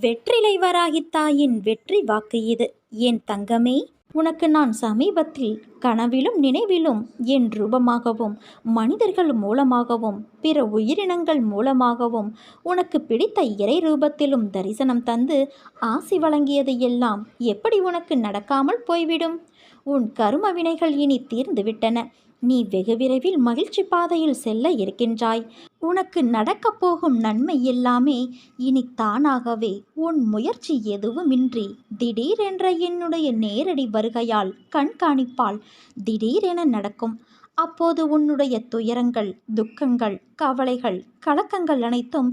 வெற்றிலை வராகித் தாயின் வெற்றி வாக்கு இது. என் தங்கமே உனக்கு நான் சமீபத்தில் கனவிலும் நினைவிலும் என் ரூபமாகவும் மனிதர்கள் மூலமாகவும் பிற உயிரினங்கள் மூலமாகவும் உனக்கு பிடித்த இறை ரூபத்திலும் தரிசனம் தந்து ஆசி வழங்கியது எல்லாம் எப்படி உனக்கு நடக்காமல் போய்விடும்? உன் கரும வினைகள் இனி தீர்ந்துவிட்டன நீ வெகு விரைவில் மகிழ்ச்சி பாதையில் செல்ல இருக்கின்றாய். உனக்கு நடக்கப் போகும் நன்மை எல்லாமே இனி தானாகவே உன் முயற்சி எதுவுமின்றி திடீரென்ற என்னுடைய நேரடி வருகையால் கண்காணிப்பால் திடீரென நடக்கும். அப்போது உன்னுடைய துயரங்கள் துக்கங்கள் கவலைகள் கலக்கங்கள் அனைத்தும்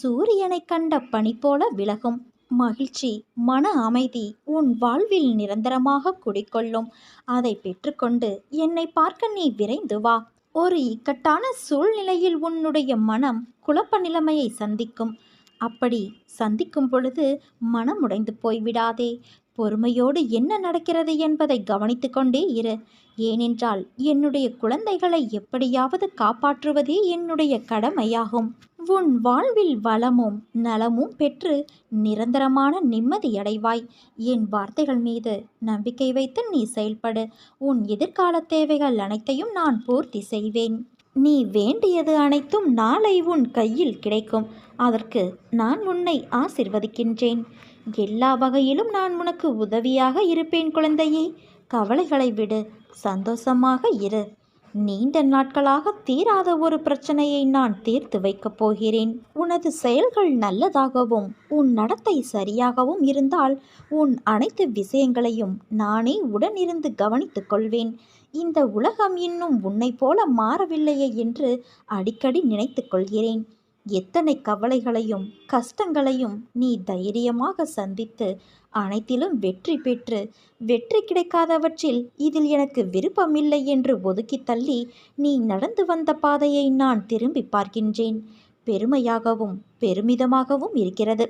சூரியனை கண்ட பனி போல விலகும். மகிழ்ச்சி மன அமைதி உன் வாழ்வில் நிரந்தரமாக குடிக்கொள்ளும் அதை பெற்றுக்கொண்டு என்னை பார்க்க நீ விரைந்து வா. ஒரு இக்கட்டான சூழ்நிலையில் உன்னுடைய மனம் குழப்ப நிலைமையை சந்திக்கும். அப்படி சந்திக்கும் பொழுது மனம் உடைந்து போய்விடாதே. பொறுமையோடு என்ன நடக்கிறது என்பதை கவனித்து கொண்டே இரு. ஏனென்றால் என்னுடைய குழந்தைகளை எப்படியாவது காப்பாற்றுவதே என்னுடைய கடமையாகும். உன் வாழ்வில் வளமும் நலமும் பெற்று நிரந்தரமான நிம்மதியடைவாய். என் வார்த்தைகள் மீது நம்பிக்கை வைத்து நீ செயல்படு. உன் எதிர்கால தேவைகள் அனைத்தையும் நான் பூர்த்தி செய்வேன். நீ வேண்டியது அனைத்தும் நாளை உன் கையில் கிடைக்கும். அதற்கு நான் உன்னை ஆசிர்வதிக்கின்றேன். எல்லா வகையிலும் நான் உனக்கு உதவியாக இருப்பேன் குழந்தையே. கவலைகளை விடு. சந்தோஷமாக இரு. நீண்ட நாட்களாக தீராத ஒரு பிரச்சனையை நான் தீர்த்து வைக்கப் போகிறேன். உனது செயல்கள் நல்லதாகவும் உன் நடத்தை சரியாகவும் இருந்தால் உன் அனைத்து விஷயங்களையும் நானே உடனிருந்து கவனித்துக் கொள்வேன். இந்த உலகம் இன்னும் உன்னை போல மாறவில்லையே என்று அடிக்கடி நினைத்துக் கொள்கிறேன். எத்தனை கவலைகளையும் கஷ்டங்களையும் நீ தைரியமாக சந்தித்து அனைத்திலும் வெற்றி பெற்று வெற்றி கிடைக்காதவற்றில் இதில் எனக்கு விருப்பமில்லை என்று ஒதுக்கி தள்ளி நீ நடந்து வந்த பாதையை நான் திரும்பி பார்க்கின்றேன். பெருமையாகவும் பெருமிதமாகவும் இருக்கிறது.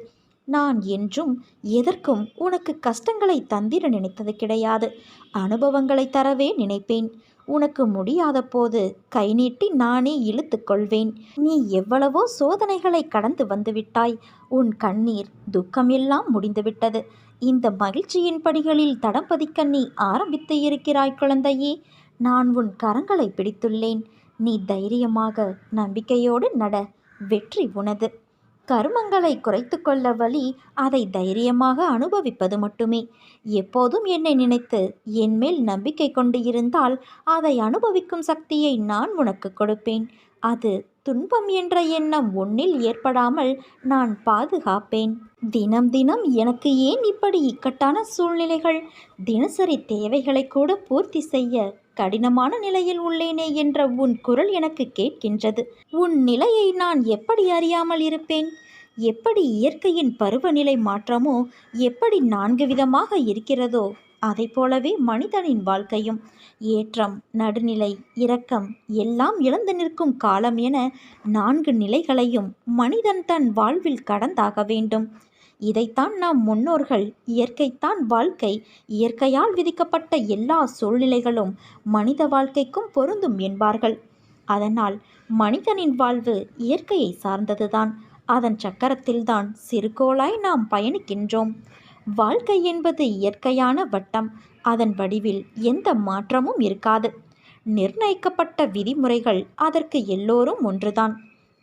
நான் என்றும் எதற்கும் உனக்கு கஷ்டங்களை தந்திர நினைத்தது கிடையாது. அனுபவங்களை தரவே நினைப்பேன். உனக்கு முடியாத போது கை நீட்டி நானே இழுத்து கொள்வேன். நீ எவ்வளவோ சோதனைகளை கடந்து வந்துவிட்டாய். உன் கண்ணீர் துக்கமெல்லாம் முடிந்துவிட்டது. இந்த மகிழ்ச்சியின் படிகளில் தடம் பதிக்க நீ ஆரம்பித்து இருக்கிறாய் குழந்தையே. நான் உன் கரங்களை பிடித்துள்ளேன். நீ தைரியமாக நம்பிக்கையோடு நட. வெற்றி உனது. கர்மங்களை குறைத்து கொள்ள வழி அதை தைரியமாக அனுபவிப்பது மட்டுமே. எப்போதும் என்னை நினைத்து என்மேல் நம்பிக்கை கொண்டு இருந்தால் அதை அனுபவிக்கும் சக்தியை நான் உனக்கு கொடுப்பேன். அது துன்பம் என்ற எண்ணம் உன்னில் ஏற்படாமல் நான் பாதுகாப்பேன். தினம் தினம் எனக்கு ஏன் இப்படி இக்கட்டான சூழ்நிலைகள்? தினசரி தேவைகளை கூட பூர்த்தி செய்ய கடினமான நிலையில் உள்ளேனே என்ற உன் குரல் எனக்கு கேட்கின்றது. உன் நிலையை நான் எப்படி அறியாமல் இருப்பேன்? எப்படி இயற்கையின் பருவநிலை மாற்றமோ எப்படி நான்கு விதமாக இருக்கிறதோ அதை போலவே மனிதனின் வாழ்க்கையும். ஏற்றம் நடுநிலை இரக்கம் எல்லாம் இழந்து நிற்கும் காலம் என நான்கு நிலைகளையும் மனிதன் தன் வாழ்வில் கடந்தாக வேண்டும். இதைத்தான் நாம் முன்னோர்கள் இயற்கைத்தான் வாழ்க்கை இயற்கையால் விதிக்கப்பட்ட எல்லா சூழ்நிலைகளும் மனித வாழ்க்கைக்கும் பொருந்தும் என்பார்கள். அதனால் மனிதனின் வாழ்வு இயற்கையை சார்ந்ததுதான். அதன் சக்கரத்தில்தான் சிறுகோளாய் நாம் பயணிக்கின்றோம். வாழ்க்கை என்பது இயற்கையான வட்டம். அதன் வடிவில் எந்த மாற்றமும் இருக்காது. நிர்ணயிக்கப்பட்ட விதிமுறைகள் அதற்கு எல்லோரும் ஒன்றுதான்.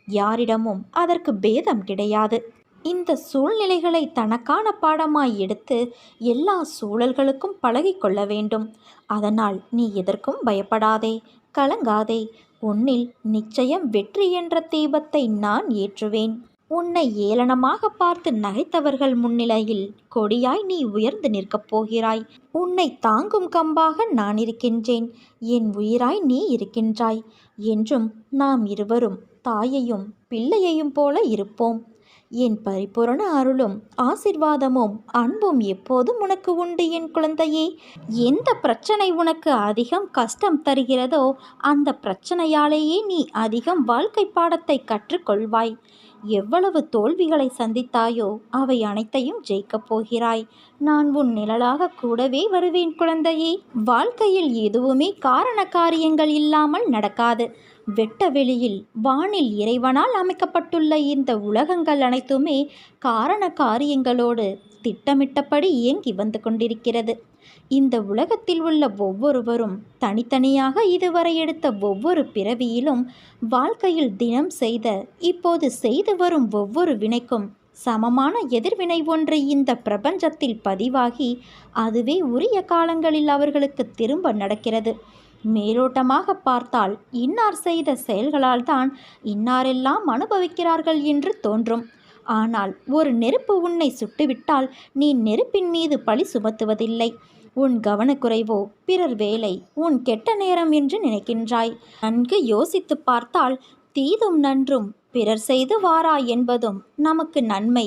யாரிடமும் அதற்கு பேதம் கிடையாது. இந்த சூழ்நிலைகளை தனக்கான பாடமாய் எடுத்து எல்லா சூழல்களுக்கும் பழகிக்கொள்ள வேண்டும். அதனால் நீ எதற்கும் பயப்படாதே கலங்காதே. உன்னில் நிச்சயம் வெற்றி என்ற தீபத்தை நான் ஏற்றுவேன். உன்னை ஏளனமாக பார்த்து நகைத்தவர்கள் முன்னிலையில் கொடியாய் நீ உயர்ந்து நிற்கப் போகிறாய். உன்னை தாங்கும் கம்பாக நான் இருக்கின்றேன். என் உயிராய் நீ இருக்கின்றாய். என்றும் நாம் இருவரும் தாயையும் பிள்ளையையும் போல இருப்போம். என் பரிபூரண அருளும் ஆசிர்வாதமும் அன்பும் எப்போதும் உனக்கு உண்டு என் குழந்தையே. எந்த பிரச்சனை உனக்கு அதிகம் கஷ்டம் தருகிறதோ அந்த பிரச்சனையாலேயே நீ அதிகம் வாழ்க்கை பாடத்தை கற்றுக்கொள்வாய். எவ்வளவு தோல்விகளை சந்தித்தாயோ அவை அனைத்தையும் ஜெயிக்கப் போகிறாய். நான் உன் நிழலாக கூடவே வருவேன் குழந்தையே. வாழ்க்கையில் எதுவுமே காரண காரியங்கள் இல்லாமல் நடக்காது. வெட்ட வெளியில் வானில் இறைவனால் அமைக்கப்பட்டுள்ள இந்த உலகங்கள் அனைத்துமே காரண காரியங்களோடு திட்டமிட்டபடி இயங்கி வந்து கொண்டிருக்கிறது. இந்த உலகத்தில் உள்ள ஒவ்வொருவரும் தனித்தனியாக இதுவரை எடுத்த ஒவ்வொரு பிறவியிலும் வாழ்க்கையில் தினம் செய்த இப்போது செய்து வரும் ஒவ்வொரு வினைக்கும் சமமான எதிர்வினை ஒன்று இந்த பிரபஞ்சத்தில் பதிவாகி அதுவே உரிய காலங்களில் அவர்களுக்கு திரும்ப நடக்கிறது. மேலோட்டமாக பார்த்தால் இன்னார் செய்த செயல்களால் தான் இன்னாரெல்லாம் அனுபவிக்கிறார்கள் என்று தோன்றும். ஆனால் ஒரு நெருப்பு உன்னை சுட்டுவிட்டால் நீ நெருப்பின் மீது பழி சுமத்துவதில்லை. உன் கவனக்குறைவோ பிறர் வேலை உன் கெட்ட நேரம் என்று நினைக்கின்றாய். நன்கு யோசித்து பார்த்தால் தீதும் நன்றும் பிறர் செய்து வாரா என்பதும் நமக்கு நன்மை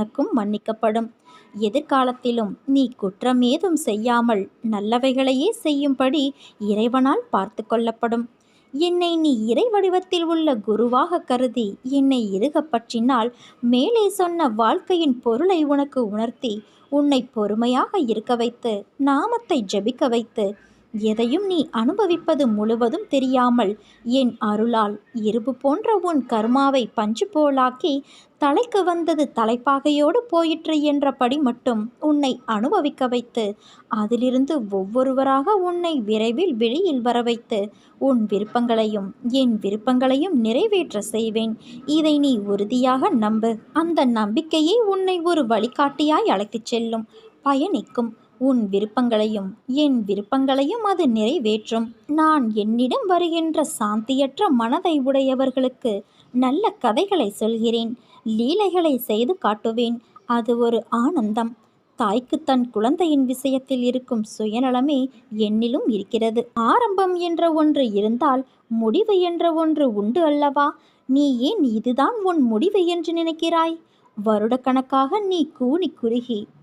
உனக்கும் மன்னிக்கப்படும். எதிர்காலத்திலும் நீ குற்றம் ஏதும் செய்யாமல் நல்லவைகளையே செய்யும்படி இறைவனால் பார்த்து கொள்ளப்படும். என்னை நீ இறை வடிவத்தில் உள்ள குருவாக கருதி என்னை இறுகப் பற்றினால் மேலே சொன்ன வாழ்க்கையின் பொருளை உனக்கு உணர்த்தி உன்னை பொறுமையாக இருக்க வைத்து நாமத்தை ஜபிக்க வைத்து எதையும் நீ அனுபவிப்பது முழுவதும் தெரியாமல் என் அருளால் இரும்பு போன்ற உன் கர்மாவை பஞ்சு போலாக்கி தலைக்கு வந்தது தலைப்பாகையோடு போயிற்று என்றபடி மட்டும் உன்னை அனுபவிக்க வைத்து அதிலிருந்து ஒவ்வொருவராக உன்னை விரைவில் வெளியில் வர வைத்து உன் விருப்பங்களையும் என் விருப்பங்களையும் நிறைவேற்ற செய்வேன். இதை நீ உறுதியாக நம்பு. அந்த நம்பிக்கையை உன்னை ஒரு வழிகாட்டியாய் அழைத்துச் செல்லும். பயணிக்கும். உன் விருப்பங்களையும் என் விருப்பங்களையும் அது நிறைவேற்றும். நான் என்னிடம் வருகின்ற சாந்தியற்ற மனதை உடையவர்களுக்கு நல்ல கதைகளை சொல்கிறேன் லீலைகளை செய்து காட்டுவேன். அது ஒரு ஆனந்தம். தாய்க்கு தன் குழந்தையின் விஷயத்தில் இருக்கும் சுயநலமே என்னிலும் இருக்கிறது. ஆரம்பம் என்ற ஒன்று இருந்தால் முடிவு என்ற ஒன்று உண்டு அல்லவா? நீ ஏன் இதுதான் உன் முடிவு என்று நினைக்கிறாய்? வருடக்கணக்காக நீ கூனி குறுகி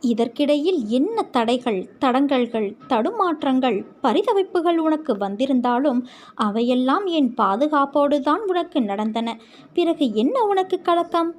இதற்கிடையில் என்ன தடைகள் தடங்கல்கள் தடுமாற்றங்கள் பரிதவிப்புகள் உனக்கு வந்திருந்தாலும் அவையெல்லாம் என் பாதுகாப்போடு தான் உனக்கு நடந்தன. பிறகு என்ன உனக்கு கலக்கம்?